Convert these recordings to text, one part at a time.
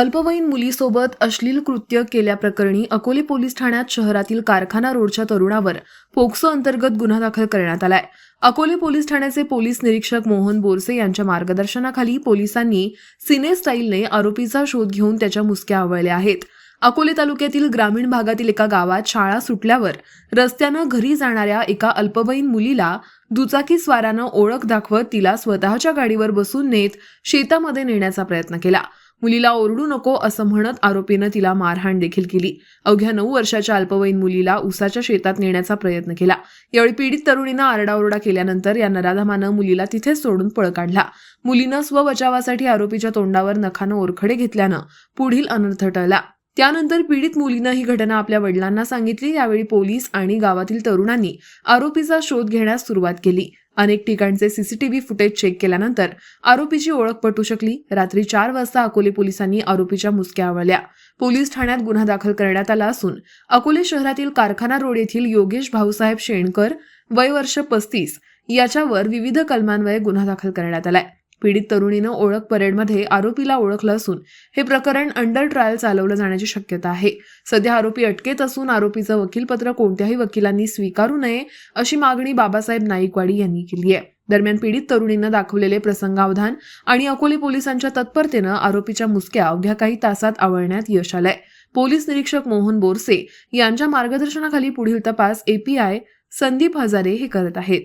अल्पवयीन मुलीसोबत अश्लील कृत्य केल्याप्रकरणी अकोले पोलीस ठाण्यात शहरातील कारखाना रोडच्या तरुणावर पोक्सो अंतर्गत गुन्हा दाखल करण्यात आलाय. अकोले पोलीस ठाण्याचे पोलीस निरीक्षक मोहन बोरसे यांच्या मार्गदर्शनाखाली पोलिसांनी सिने स्टाईलने आरोपीचा शोध घेऊन त्याच्या मुसक्या आवळल्या आहेत. अकोले तालुक्यातील ग्रामीण भागातील एका गावात शाळा सुटल्यावर रस्त्यानं घरी जाणाऱ्या एका अल्पवयीन मुलीला दुचाकी स्वारानं ओळख दाखवत तिला स्वतःच्या गाडीवर बसून नेत शेतामध्ये नेण्याचा प्रयत्न केला. मुलीला ओरडू नको असं म्हणत आरोपीनं तिला मारहाण देखील केली. अवघ्या नऊ वर्षाच्या अल्पवयीन मुलीला उसाच्या शेतात नेण्याचा प्रयत्न केला. यावेळी पीडित तरुणीनं आरडाओरडा केल्यानंतर या नराधमानं मुलीला तिथेच सोडून पळ काढला. मुलीनं स्वबचावासाठी आरोपीच्या तोंडावर नखानं ओरखडे घेतल्यानं पुढील अनर्थ टळला. त्यानंतर पीडित मुलीनं ही घटना आपल्या वडिलांना सांगितली. यावेळी पोलीस आणि गावातील तरुणांनी आरोपीचा शोध घेण्यास सुरुवात केली. अनेक ठिकाणचे सीसीटीव्ही फुटेज चेक केल्यानंतर आरोपीची ओळख पटू शकली. रात्री चार वाजता अकोले पोलिसांनी आरोपीच्या मुसक्या आवळल्या. पोलीस ठाण्यात गुन्हा दाखल करण्यात आला असून अकोले शहरातील कारखाना रोड येथील योगेश भाऊसाहेब शेणकर वय वर्ष पस्तीस याच्यावर विविध कलमान्वये गुन्हा दाखल करण्यात आलाय. पीडित तरुणीनं ओळख परेडमध्ये आरोपीला ओळखलं असून हे प्रकरण अंडर ट्रायल चालवलं जाण्याची शक्यता आहे. सध्या आरोपी अटकेत असून आरोपीचं वकीलपत्र कोणत्याही वकिलांनी स्वीकारू नये अशी मागणी बाबासाहेब नाईकवाडी यांनी केली आहे. दरम्यान पीडित तरुणीनं दाखवलेले प्रसंगावधान आणि अकोले पोलिसांच्या तत्परतेनं आरोपीच्या मुसक्या अवघ्या काही तासात आवळण्यात यश आलंय. पोलीस निरीक्षक मोहन बोरसे यांच्या मार्गदर्शनाखाली पुढील तपास एपीआय संदीप हजारे हे करत आहेत.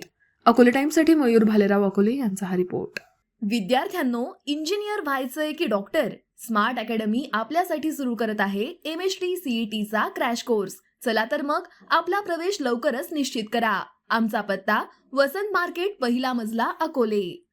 अकोले टाइम्ससाठी मयूर भालेराव अकोले यांचा हा रिपोर्ट. विद्यार्थ्यांनो इंजिनियर व्हायचंय की डॉक्टर? स्मार्ट अकॅडमी आपल्यासाठी सुरू करत आहे एम एच टी सीईटीचा क्रॅश कोर्स. चला तर मग आपला प्रवेश लवकरच निश्चित करा. आमचा पत्ता वसंत मार्केट पहिला मजला अकोले.